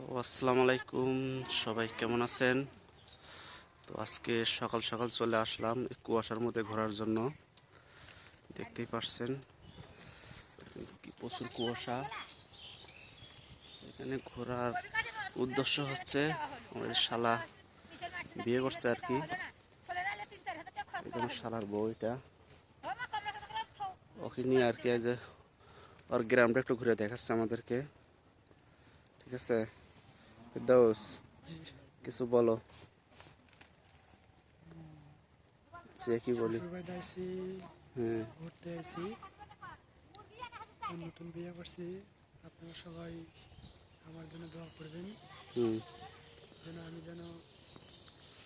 তো আসসালামু আলাইকুম সবাই কেমন আছেন? তো আজকে সকাল সকাল চলে আসলাম কুয়াশার মধ্যে ঘোরার জন্য। দেখতেই পারছেন প্রচুর কুয়াশা। এখানে ঘোরার উদ্দেশ্য হচ্ছে আমাদের শালা বিয়ে করছে আর কি। শালার বউ এটা। ওকে নিয়ে আর কি ওর গ্রামটা একটু ঘুরে দেখাচ্ছে আমাদেরকে। ঠিক আছে? দোষ কিছু বলো সে কি বলি হ্যাঁ ঘুরতে আমি নতুন বিয়ে করছি আপনারা সবাই আমার জন্য দোয়া করবেন যেন আমি যেন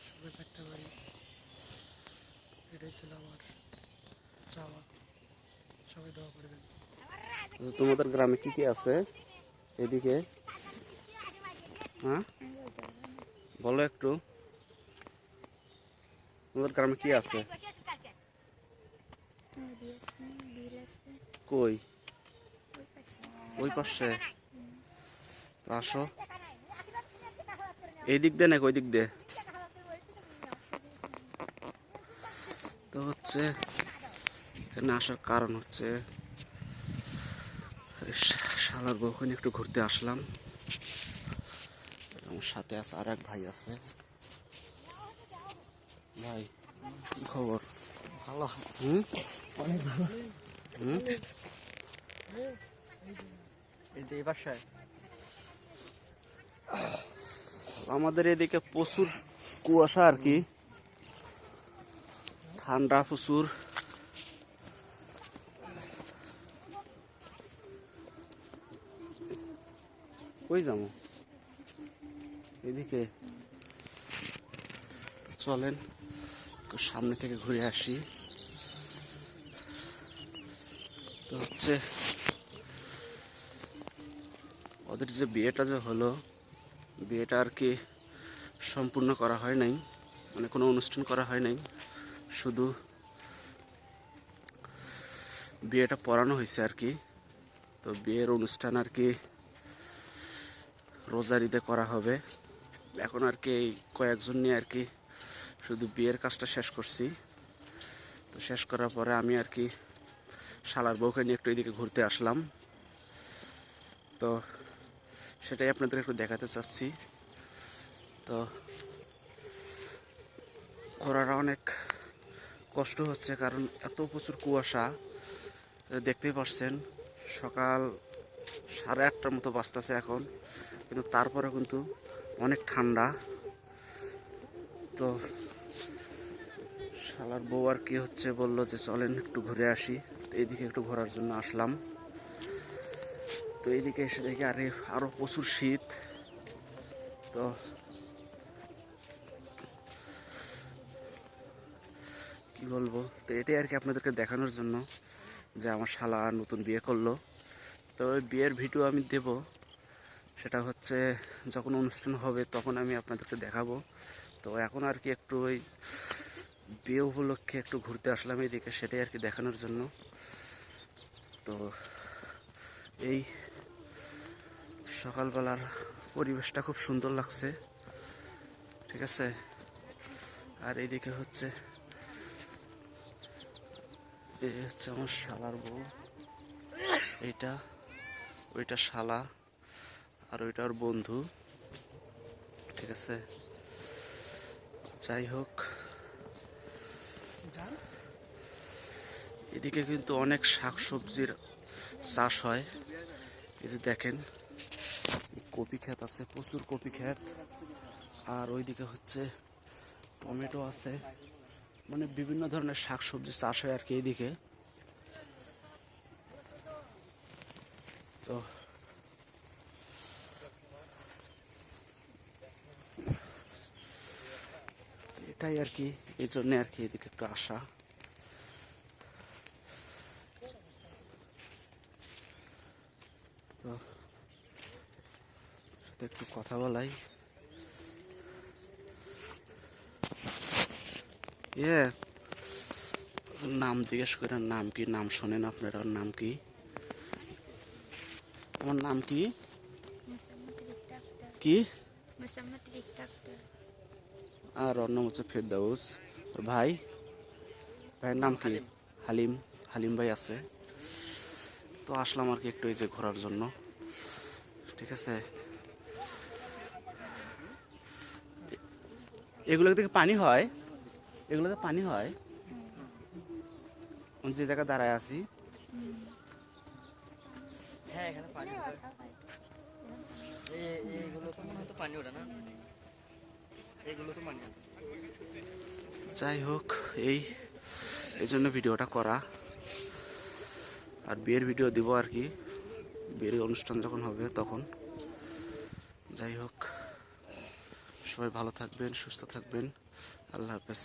সুখে থাকতে পারি এটাই ছিল আমার চাওয়া সবাই দোয়া করবেন তোমাদের গ্রামে কি কি আছে এদিকে হ্যাঁ? বলো একটু। তোমাদের গ্রামে কি আছে? কই? ওই পাশে। আসো। এই দিক দিয়ে নাকি ওই দিক দিয়ে? তো হচ্ছে এখানে আসার কারণ হচ্ছে শালার বউখানে একটু ঘুরতে আসলাম। সাথে আছে আর এক ভাই আছে। ভাই কি খবর? ভালো? হুম? অনেক ভালো। হুম? এই যে বাসায়। আমাদের এদিকে প্রচুর কুয়াশা আর কি। ঠান্ডা প্রচুর। কই যাব? এদিকে চলেন, একটু সামনে থেকে ঘুরে আসি। তো হচ্ছে, ওদের যে বিয়েটা যে হলো, বিয়েটা আর কি সম্পূর্ণ করা হয় নাই মানে কোনো অনুষ্ঠান করা হয় নাই, শুধু বিয়েটা পড়ানো হয়েছে আর কি। তো বিয়ের অনুষ্ঠান আর কি রোজারিতে করা হবে। এখন আর কি এই কয়েকজন নিয়ে আর কি শুধু বিয়ের কাজটা শেষ করছি। তো শেষ করার পরে আমি আর কি শালার বউকে নিয়ে একটু এদিকে ঘুরতে আসলাম। তো সেটাই আপনাদের একটু দেখাতে চাচ্ছি। তো ঘোরাটা অনেক কষ্ট হচ্ছে কারণ এত প্রচুর কুয়াশা। দেখতেই পাচ্ছেন সকাল সাড়ে আটটার মতো বাজতেছে এখন, কিন্তু তারপরে কিন্তু অনেক ঠান্ডা। তো শালার বউ আর কি হচ্ছে বলল যে, চলেন একটু ঘুরে আসি। তো এইদিকে একটু ঘোরার জন্য আসলাম। তো এইদিকে এসে দেখি, আরে, আরও প্রচুর শীত। তো কি বলব? তো এটাই আর কি আপনাদেরকে দেখানোর জন্য যে, আমার শালা নতুন বিয়ে করল। তো ওই বিয়ের ভিডিও আমি দেব। সেটা হচ্ছে যখন অনুষ্ঠান হবে তখন আমি আপনাদেরকে দেখাবো। তো এখন আর কি একটু ওই বিয়ে উপলক্ষে একটু ঘুরতে আসলাম এইদিকে সেটাই আর কি দেখানোর জন্য। তো এই সকালবেলার পরিবেশটা খুব সুন্দর লাগছে, ঠিক আছে? আর এইদিকে হচ্ছে এই হচ্ছে আমার শালার বউ। এইটা, ওইটা শালা। আর ওইটা ওর বন্ধু। ঠিক আছে? যাই হোক। এদিকে কিন্তু অনেক শাক সবজির চাষ হয়। এই যে দেখেন কপি ক্ষেত আছে প্রচুর কপি ক্ষেত। আর ওইদিকে হচ্ছে টমেটো আছে। মানে বিভিন্ন ধরনের শাক সবজি চাষ হয় আর কি এইদিকে তো এটাই আর কি এই জন্যে আর কি এদিকে একটু আসা। তো সাথে একটু কথা বলাই। ইয়ে নাম জিজ্ঞেস করেন নাম কি? নাম শোনেন আপনারা ওর নাম কি? আমার নাম কি? কি? আর ওর নাম হচ্ছে ফেরদাউস। ওর ভাই ভাইয়ের নাম কি? হালিম। হালিম। ভাই আছে। তো আসলাম আর কি একটু এই যে ঘোরার জন্য। ঠিক আছে? এগুলো থেকে পানি হয়। এগুলোতে পানি হয়। যে জায়গায় দাঁড়ায় আছি। হ্যাঁ এখানে পানি হয়। এই- এইগুলো তো পানি ওঠে না? যাই হোক, এই এই জন্য ভিডিওটা করা। আর বিয়ের ভিডিও দিব আর কি। বিয়ের অনুষ্ঠান যখন হবে তখন। যাই হোক, সবাই ভালো থাকবেন, সুস্থ থাকবেন। আল্লাহ হাফেজ।